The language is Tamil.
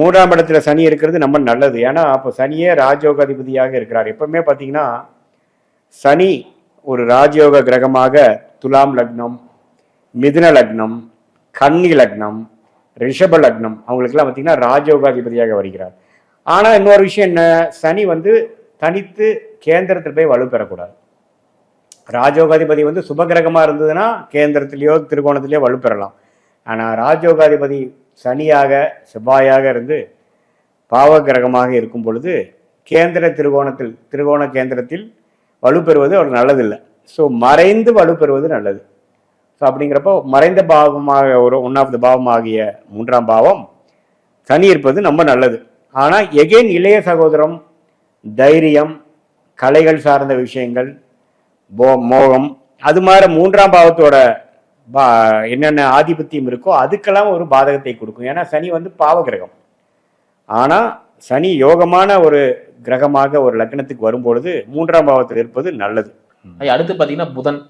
மூன்றாம் இடத்துல சனி இருக்கிறது நம்ம நல்லது. ஏன்னா அப்போ சனியே ராஜயோகாதிபதியாக இருக்கிறார். எப்பவுமே பார்த்தீங்கன்னா சனி ஒரு ராஜயோக கிரகமாக துலாம் லக்னம் மிதுன லக்னம் கன்னி லக்னம் ரிஷப லக்னம் அவங்களுக்கெல்லாம் பார்த்தீங்கன்னா ராஜயோகாதிபதியாக வருகிறார். ஆனால் இன்னொரு விஷயம் என்ன? சனி வந்து தனித்து கேந்திரத்தில் போய் வலு பெறக்கூடாது. ராஜயோகாதிபதி வந்து சுபகிரகமாக இருந்ததுன்னா கேந்திரத்திலேயோ திருகோணத்திலேயோ வலு பெறலாம். ஆனால் ராஜயோகாதிபதி சனியாக செவ்வாயாக இருந்து பாவகிரகமாக இருக்கும் பொழுது கேந்திர திருகோணத்தில் திருகோண கேந்திரத்தில் வலுப்பெறுவது அவர் நல்லதில்லை. ஸோ மறைந்து வலுப்பெறுவது நல்லது. ஸோ அப்படிங்கிறப்போ மறைந்த பாவமாக ஒரு ஒன் ஆஃப் த பாவமாகிய மூன்றாம் பாவம் சனி இருப்பது ரொம்ப நல்லது. ஆனால் எகெயின் இளைய சகோதரம் தைரியம் கலைகள் சார்ந்த விஷயங்கள் போ மோகம் அது மாதிரி மூன்றாம் பாவத்தோட பா என்னென்ன ஆதிபத்தியம் இருக்கோ அதுக்கெல்லாம் ஒரு பாதகத்தை கொடுக்கும். ஏன்னா சனி வந்து பாவ கிரகம் ஆனால் சனி யோகமான ஒரு கிரகமாக ஒரு லக்னத்துக்கு வரும்பொழுது மூன்றாம் பாவத்தில் இருப்பது நல்லது. அடுத்து பாத்தீங்கன்னா புதன்.